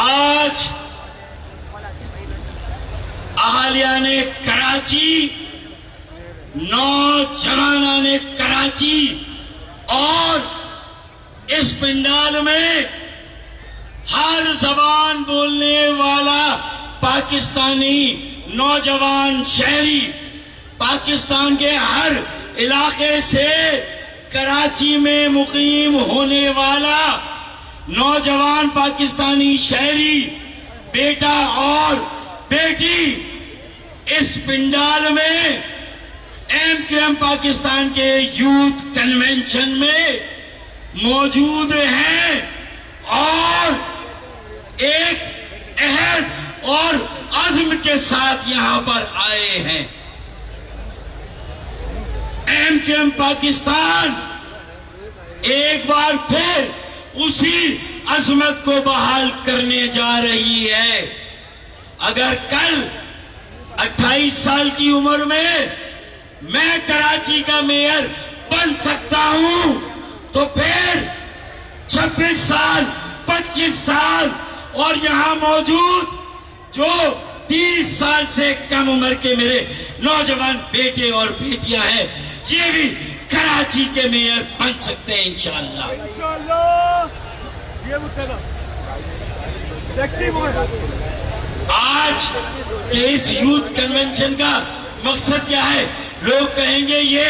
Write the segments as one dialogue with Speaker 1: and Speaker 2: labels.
Speaker 1: آج اہالیہ نے کراچی نوجوانوں نے کراچی اور اس پنڈال میں ہر زبان بولنے والا پاکستانی نوجوان شہری پاکستان کے ہر علاقے سے کراچی میں مقیم ہونے والا نوجوان پاکستانی شہری، بیٹا اور بیٹی، اس پنڈال میں، ایم کیو ایم پاکستان کے یوتھ کنونشن میں موجود ہیں اور ایک عہد اور عزم کے ساتھ یہاں پر آئے ہیں۔ ایم کیو ایم پاکستان ایک بار پھر اسی عظمت کو بحال کرنے جا رہی ہے۔ اگر کل اٹھائیس سال کی عمر میں میں کراچی کا میئر بن سکتا ہوں، تو پھر چھبیس سال، پچیس سال اور یہاں موجود جو تیس سال سے کم عمر کے میرے نوجوان بیٹے اور بیٹیاں ہیں، یہ بھی کراچی کے میئر بن سکتے ہیں انشاءاللہ۔
Speaker 2: انشاءاللہ۔
Speaker 1: آج کے اس یوتھ کنونشن کا مقصد کیا ہے؟ لوگ کہیں گے یہ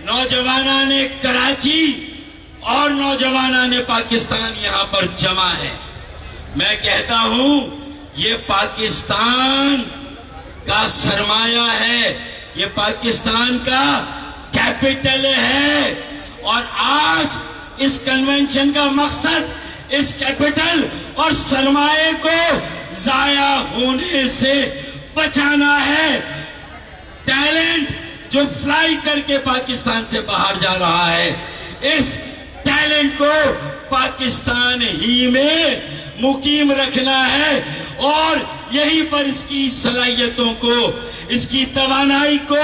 Speaker 1: نوجوانان نے کراچی اور نوجوانان نے پاکستان یہاں پر جمع ہے میں کہتا ہوں، یہ پاکستان کا سرمایہ ہے۔ یہ پاکستان کا کیپٹل ہے۔ اور آج اس کنونشن کا مقصد اس کیپٹل اور سرمایہ کو ضائع ہونے سے بچانا ہے۔ ٹیلنٹ جو فلائی کر کے پاکستان سے باہر جا رہا ہے، اس ٹیلنٹ کو پاکستان ہی میں مقیم رکھنا ہے اور یہیں پر اس کی صلاحیتوں کو، اس کی توانائی کو،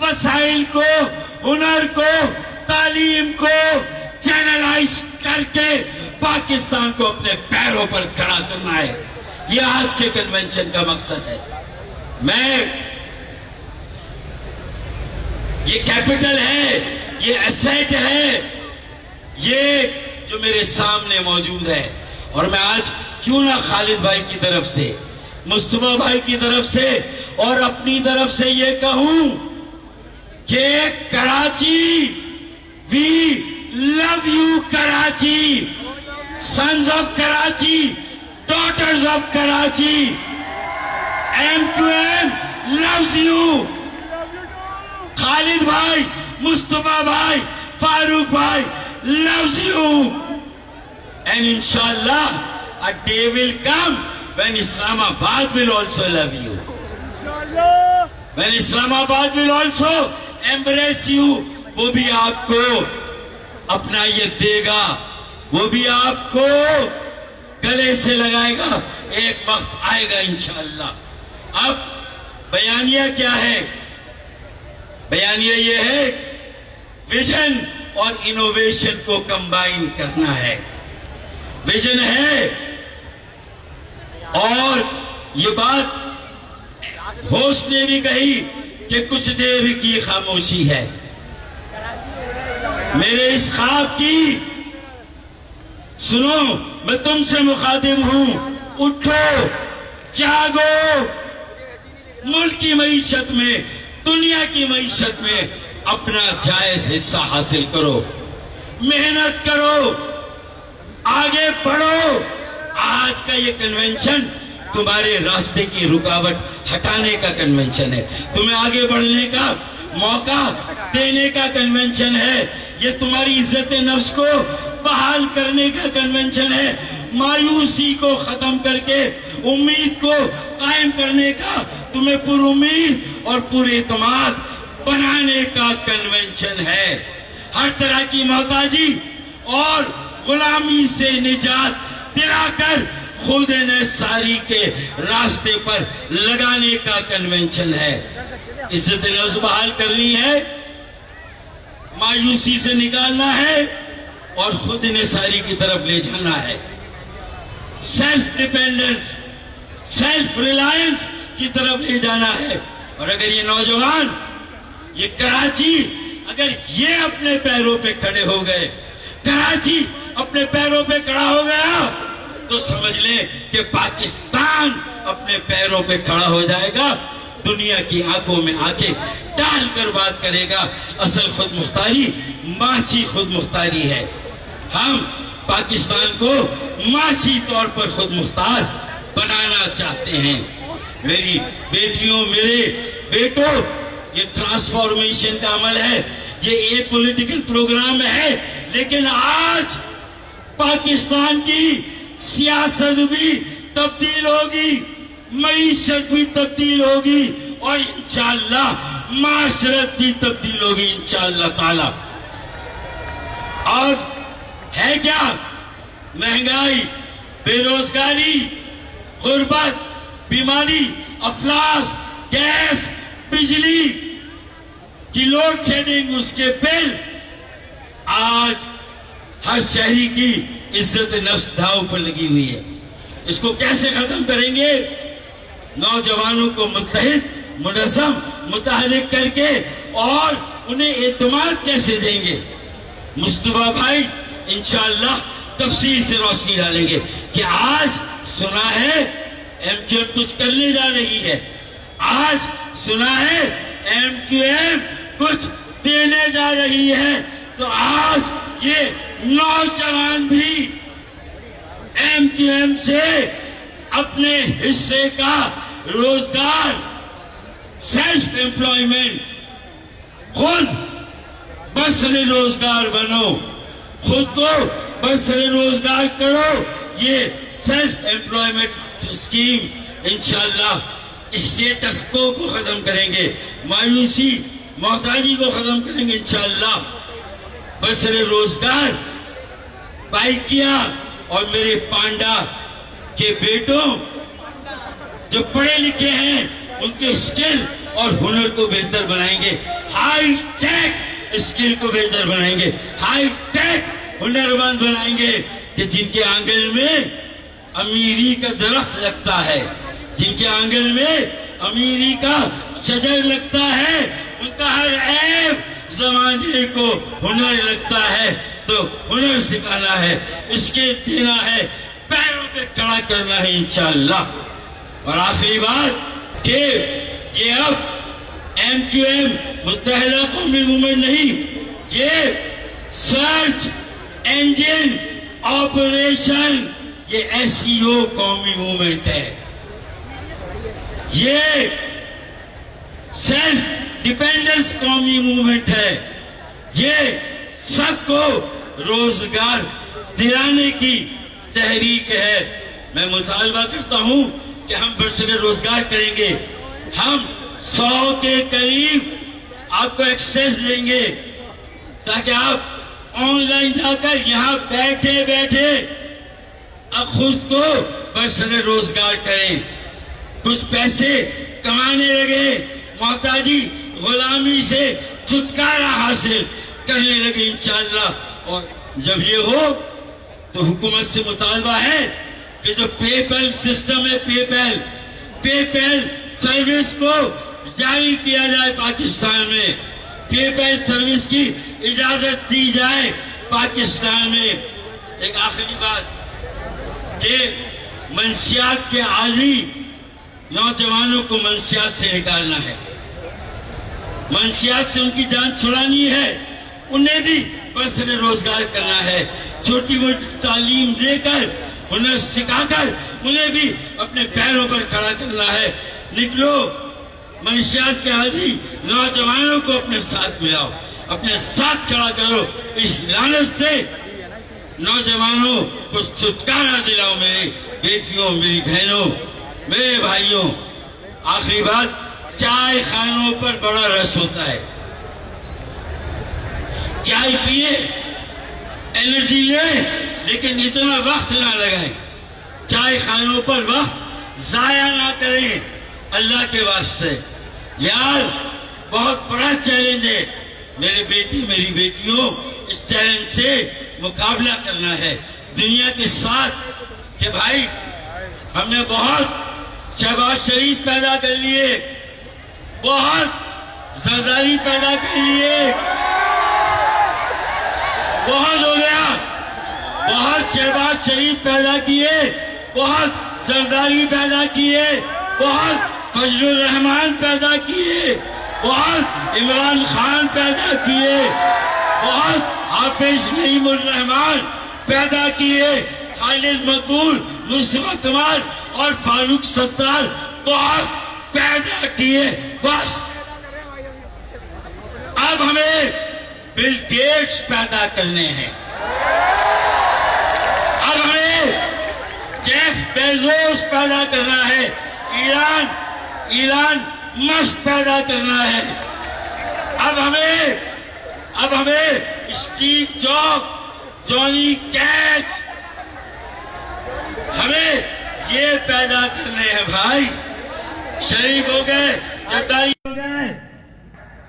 Speaker 1: وسائل کو، ہنر کو، تعلیم کو چینلائز کر کے پاکستان کو اپنے پیروں پر کھڑا کرنا ہے۔ یہ آج کے کنونشن کا مقصد ہے۔ میں یہ کیپٹل ہے، یہ ایسیٹ ہے۔ یہ جو میرے سامنے موجود ہے۔ اور میں آج کیوں نہ خالد بھائی کی طرف سے، مصطفیٰ بھائی کی طرف سے اور اپنی طرف سے یہ کہوں کہ Karachi we love you Karachi. Sons of Karachi daughters of Karachi M Q M loves you Khalid bhai Mustafa bhai فاروق بھائی loves you and inshallah a day will come when Islamabad will also love you.
Speaker 2: انشاءاللہ
Speaker 1: when Islamabad will also embrace you وہ بھی آپ کو اپنا یہ دے گا وہ بھی آپ کو گلے سے لگائے گا، ایک وقت آئے گا انشاءاللہ۔ اب بیانیہ کیا ہے؟ بیانیہ یہ ہے، ویژن اور انوویشن کو کمبائن کرنا ہے۔ ویژن ہے اور یہ بات ہوش نے بھی کہی کہ کچھ دیر کی خاموشی ہے۔ میرے اس خواب کی سنو، میں تم سے مخاطب ہوں۔ اٹھو، جاگو۔ ملک کی معیشت میں، دنیا کی معیشت میں اپنا جائز حصہ حاصل کرو۔ محنت کرو۔ آگے بڑھو۔ آج کا یہ کنونشن تمہارے راستے کی رکاوٹ ہٹانے کا کنونشن ہے۔ تمہیں آگے بڑھنے کا موقع دینے کا کنونشن ہے۔ یہ تمہاری عزت نفس کو بحال کرنے کا کنونشن ہے۔ مایوسی کو ختم کر کے امید کو قائم کرنے کا تمہیں پر امید اور پر اعتماد بنانے کا کنونشن ہے۔ ہر طرح کی محتاجی اور غلامی سے نجات دلا کر خود ساری کے راستے پر لگانے کا کنونشن ہے۔ عزت لفظ بحال کرنی ہے۔ مایوسی سے نکالنا ہے اور خود ساری کی طرف لے جانا ہے۔ سیلف ڈیپینڈنس سیلف ریلائنس کی طرف لے جانا ہے۔ اور اگر یہ نوجوان، یہ کراچی، اگر یہ اپنے پیروں پہ کھڑے ہو گئے، کراچی اپنے پیروں پہ کھڑا ہو گیا تو سمجھ لیں کہ پاکستان اپنے پیروں پہ کھڑا ہو جائے گا، دنیا کی آنکھوں میں آنکھیں ڈال کر بات کرے گا، اصل خود مختاری معاشی خود مختاری ہے۔ ہم پاکستان کو معاشی طور پر خود مختار بنانا چاہتے ہیں۔ میری بیٹیوں، میرے بیٹوں، یہ ٹرانسفارمیشن کا عمل ہے، یہ اے پولیٹیکل پروگرام ہے، لیکن آج پاکستان کی سیاست بھی تبدیل ہوگی، معیشت بھی تبدیل ہوگی اور انشاءاللہ معاشرت بھی تبدیل ہوگی انشاءاللہ تعالی۔ اور ہے کیا؟ مہنگائی بے روزگاری غربت، بیماری، افلاس، گیس، بجلی، کی لوڈ شیڈنگ، اس کے بل آج ہر شہری کی عزت نفس داؤ پر لگی ہوئی ہے۔ اس کو کیسے ختم کریں گے؟ نوجوانوں کو متحد، منظم، متحرک کر کے اور انہیں اعتماد کیسے دیں گے؟ مصطفیٰ بھائی، انشاءاللہ تفصیل سے روشنی ڈالیں گے کہ آج سنا ہے ایم کیو ایم کچھ کرنے جا رہی ہے۔ آج سنا ہے ایم کیو ایم کچھ دینے جا رہی ہے۔ تو آج یہ نوجوان بھی ایم کیو ایم سے اپنے حصے کا روزگار سیلف ایمپلائیمنٹ خود بسر روزگار بنو، خود کو بسر روزگار کرو، یہ سیلف ایمپلائیمنٹ اسکیم انشاءاللہ اسٹیٹس کو کو ختم کریں گے، مایوسی، محتاجی کو ختم کریں گے انشاءاللہ۔ بسر روزگار پائی کیا اور میرے پانڈا کے بیٹوں جو پڑھے لکھے ہیں، ان کے سکل اور ہنر کو بہتر بنائیں گے۔ ہائی ٹیک سکل کو بہتر بنائیں گے۔ ہائی ٹیک ہنرمند بنائیں گے کہ جن کے آنگن میں امیری کا درخت لگتا ہے۔ جن کے آنگن میں امیری کا شجر لگتا ہے۔ ان کا ہر عیب زمانے کو ہنر لگتا ہے، تو ہنر سکھانا ہے، اس کے دینا ہے، پیروں پہ کڑا کرنا ہے انشاءاللہ۔ اور آخری بات کہ یہ اب ایم کیو ایم متحدہ قومی موومنٹ نہیں، یہ سرچ انجن آپریشن یہ ایسی او قومی موومنٹ ہے۔ یہ سیلف ڈیپینڈنس قومی موومنٹ ہے۔ یہ سب کو روزگار دلانے کی تحریک ہے۔ میں مطالبہ کرتا ہوں کہ ہم برسر روزگار کریں گے۔ ہم سو کے قریب آپ کو ایکسیس دیں گے۔ تاکہ آپ آن لائن جا کر یہاں بیٹھے بیٹھے اب خود کو برسر روزگار کریں۔ کچھ پیسے کمانے لگے۔ محتاجی غلامی سے چھٹکارا حاصل کرنے لگے انشاءاللہ۔ اور جب یہ ہو تو حکومت سے مطالبہ ہے کہ جو پے پیل سسٹم ہے پے پیل پے پیل سروس کو جاری کیا جائے پاکستان میں۔ پے پیل سروس کی اجازت دی جائے پاکستان میں۔ ایک آخری بات کہ منشیات کے عالی نوجوانوں کو منشیات سے نکالنا ہے۔ منشیات سے ان کی جان چھڑانی ہے۔ انہیں بھی بسر روزگار کرنا ہے۔ چھوٹی موٹی تعلیم دے کر، ہنر سکھا کر انہیں بھی اپنے پیروں پر کھڑا کرنا ہے۔ نکلو، منشیات کے حاضی نوجوانوں کو اپنے ساتھ ملاؤ۔ اپنے ساتھ کھڑا کرو۔ اس لانت سے نوجوانوں کو چھٹکارا دلاؤ میری بیٹیوں، میری بہنوں، میرے بھائیوں۔ آخری بات چائے خانوں پر بڑا رس ہوتا ہے۔ چائے پیے انرجی لیں، لیکن اتنا وقت نہ لگائیں۔ چائے خانوں پر وقت ضائع نہ کریں۔ اللہ کے واسطے۔ یار، بہت بڑا چیلنج ہے۔ میرے بیٹی، میری بیٹیوں، اس چیلنج سے مقابلہ کرنا ہے۔ دنیا کے ساتھ کہ بھائی، ہم نے بہت شہباز شریف پیدا کر لیے۔ بہت زرداری پیدا کر لیے۔ بہت ہو گیا۔ بہت شہباز شریف پیدا کیے۔ بہت زرداری پیدا کیے۔ بہت فضل الرحمان پیدا کیے۔ بہت عمران خان پیدا کیے۔ بہت حافظ نعیم الرحمان پیدا کیے۔ خالد مقبول مصطفیٰ کمال اور فاروق ستار بہت پیدا کیے۔ بس۔ اب ہمیں بل گیٹس پیدا کرنے ہیں۔ اب ہمیں جیف بیزوس پیدا کرنا ہے۔ ایران ایران مشق پیدا کرنا ہے۔ اب ہمیں اب ہمیں اسٹیو جاب، جونی کیش ہمیں یہ پیدا کرنے ہیں بھائی۔ شریف ہو گئے۔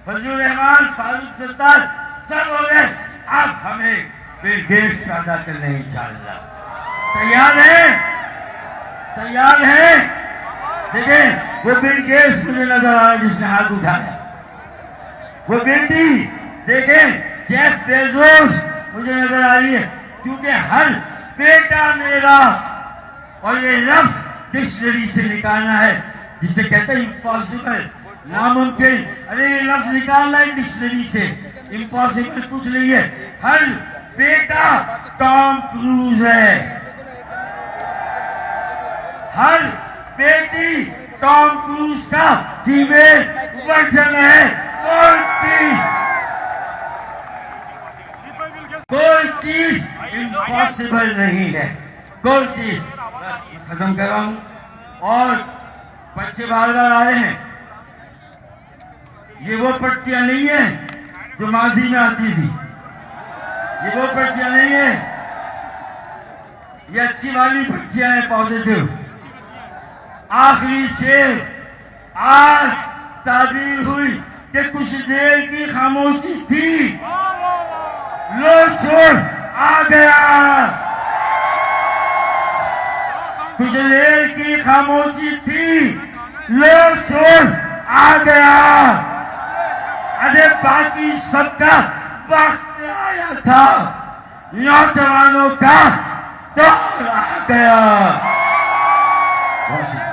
Speaker 1: فضل الرحمان فاروق ستار سب ہو گئے۔ اب ہمیں بل گیٹس پیدا کرنے ہیں انشاءاللہ۔ تیار ہے تیار ہے دیکھیں، وہ بل گیٹس مجھے نظر آ رہا جس نے ہاتھ اٹھایا وہ بیٹی، دیکھیں، جیف بیزوس مجھے نظر آ رہی ہے۔ کیونکہ ہر بیٹا میرا اور یہ لفظ ڈکشنری سے نکالنا ہے۔ جسے کہتے ہیں امپاسبل ناممکن ارے یہ لفظ نکالنا ہے ڈکشنری سے امپاسبل کچھ نہیں ہے ہر بیٹا ٹام کروز ہے ہر بیٹی ٹام کروز کا فیمیل ورژن ہے کوئی چیز کوئی چیز امپاسبل نہیں ہے کوئی چیز بس ختم کر رہا ہوں اور بچے بار بار آ رہے ہیں۔ یہ وہ پٹیاں نہیں ہیں جو ماضی میں آتی تھی یہ وہ پٹیاں نہیں ہیں۔ یہ اچھی والی پٹیاں ہیں پازیٹو آخری سے آج تعبیر ہوئی کہ کچھ دیر کی خاموشی تھی۔ لوگ چھوڑ آ گیا۔ کچھ دیر کی خاموشی تھی۔ لوگ چھوڑ آ گیا ارے باقی سب کا وقت آیا تھا نوجوانوں کا دور آ گیا بہت شکریہ